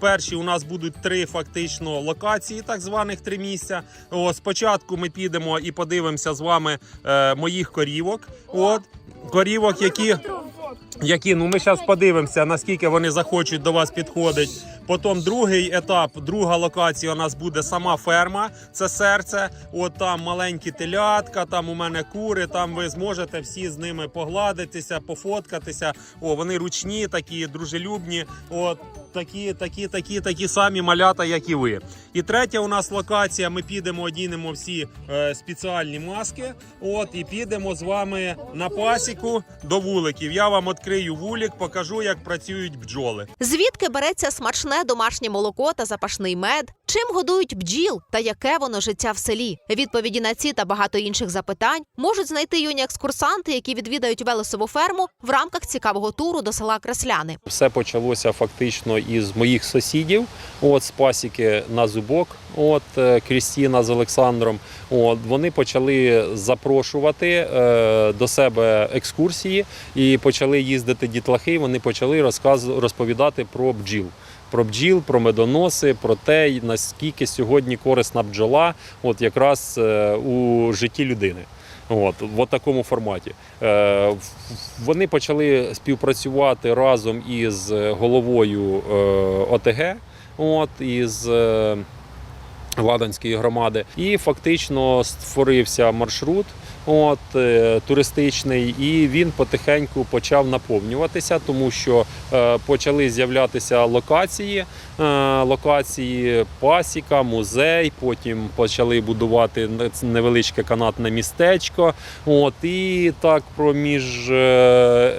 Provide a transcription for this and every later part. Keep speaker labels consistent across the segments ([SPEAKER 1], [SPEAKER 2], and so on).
[SPEAKER 1] Перші у нас будуть три фактично локації, так званих три місця. О, спочатку ми підемо і подивимося з вами е, моїх корівок. От корівок, які, які ну ми зараз подивимося, наскільки вони захочуть до вас підходити. Потім другий етап, друга локація у нас буде сама ферма, це серце. От там маленькі телятка, там у мене кури. Там ви зможете всі з ними погладитися, пофоткатися. О, вони ручні, такі дружелюбні. От такі, такі, такі, такі самі малята, як і ви. І третя у нас локація. Ми підемо, одінемо всі е, спеціальні маски. От і підемо з вами на пасіку до вуликів. Я вам відкрию вулик, покажу, як працюють бджоли.
[SPEAKER 2] Звідки береться смачне домашнє молоко та запашний мед? Чим годують бджіл та яке воно життя в селі? Відповіді на ці та багато інших запитань можуть знайти юні екскурсанти, які відвідають Велесову ферму в рамках цікавого туру до села Кресляни.
[SPEAKER 3] Все почалося фактично із моїх сусідів, от з пасіки на зубок, от е, Крістіна з Олександром. От вони почали запрошувати е, до себе екскурсії і почали їздити дітлахи. Вони почали розказ розповідати про бджіл. Про бджіл, про медоноси, про те, наскільки сьогодні корисна бджола, от якраз е, у житті людини. От, в такому форматі. Е, вони почали співпрацювати разом із головою е, ОТГ, от, із е, Ладанської громади, і фактично створився маршрут. От е, туристичний, і він потихеньку почав наповнюватися, тому що е, почали з'являтися локації, е, локації пасіка, музей. Потім почали будувати невеличке канатне містечко. От і так проміж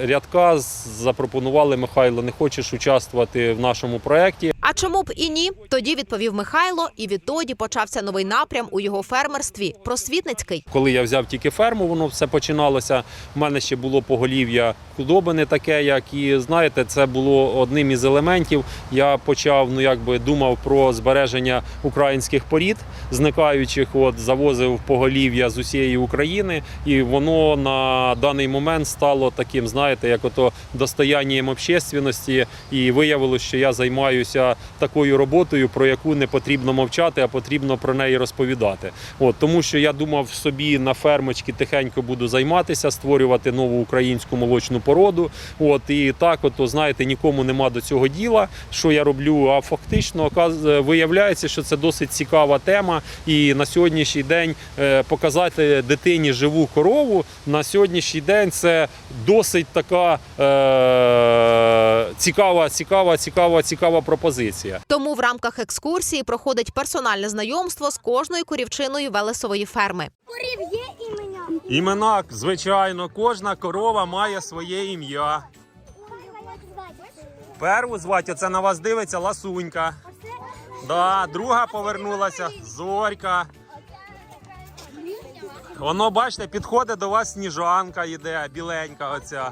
[SPEAKER 3] рядка запропонували Михайло, не хочеш участвувати в нашому проєкті.
[SPEAKER 2] А чому б і ні? Тоді відповів Михайло, і відтоді почався новий напрям у його фермерстві просвітницький.
[SPEAKER 3] Коли я взяв тільки ферму, воно все починалося. У мене ще було поголів'я худоби не таке, як і знаєте, це було одним із елементів. Я почав, ну якби думав про збереження українських порід, зникаючих, от завозив поголів'я з усієї України, і воно на даний момент стало таким, знаєте, як ото достоянням общественності. І виявилось, що я займаюся такою роботою, про яку не потрібно мовчати, а потрібно про неї розповідати. От тому, що я думав собі на фермочці тихенько буду займатися, створювати нову українську молочну породу. От і так, от знаєте, нікому нема до цього діла, що я роблю. А фактично виявляється, що це досить цікава тема. І на сьогоднішній день е, показати дитині живу корову на сьогоднішній день це досить така е, цікава, цікава, цікава, цікава пропозиція.
[SPEAKER 2] Тому в рамках екскурсії проходить персональне знайомство з кожною корівчиною Велесової ферми.
[SPEAKER 4] Корів є імення.
[SPEAKER 1] Імена, звичайно, кожна корова має своє ім'я. Перву звати, оце на вас дивиться ласунька. Да, друга повернулася зорька. Воно, бачите, підходить до вас сніжанка йде, біленька оця.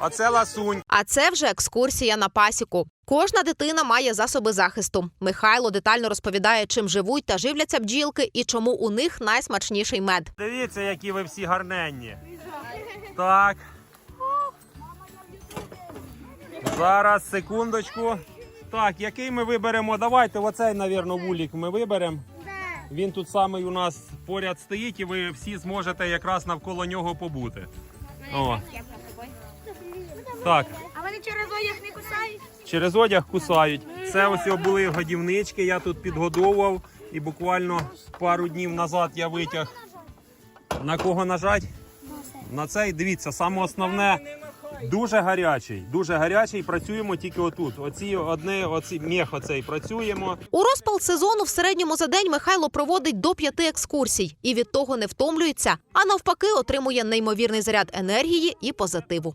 [SPEAKER 1] Оце ласунь.
[SPEAKER 2] А це вже екскурсія на пасіку. Кожна дитина має засоби захисту. Михайло детально розповідає, чим живуть та живляться бджілки і чому у них найсмачніший мед.
[SPEAKER 1] Дивіться, які ви всі гарненні. Так. Зараз, секундочку. Так, який ми виберемо? Давайте оцей, навірно, вулік ми виберемо. Він тут самий у нас поряд стоїть, і ви всі зможете якраз навколо нього побути. О. Так,
[SPEAKER 4] А вони через одяг не кусають?
[SPEAKER 1] через одяг кусають. Це ось його були годівнички, я тут підгодовував. І буквально пару днів назад я витяг. На кого нажать? На цей, дивіться, саме основне. Дуже гарячий, дуже гарячий. Працюємо тільки отут. Оці одне, оці міх оцей працюємо.
[SPEAKER 2] У розпал сезону в середньому за день Михайло проводить до п'яти екскурсій і від того не втомлюється, а навпаки, отримує неймовірний заряд енергії і позитиву.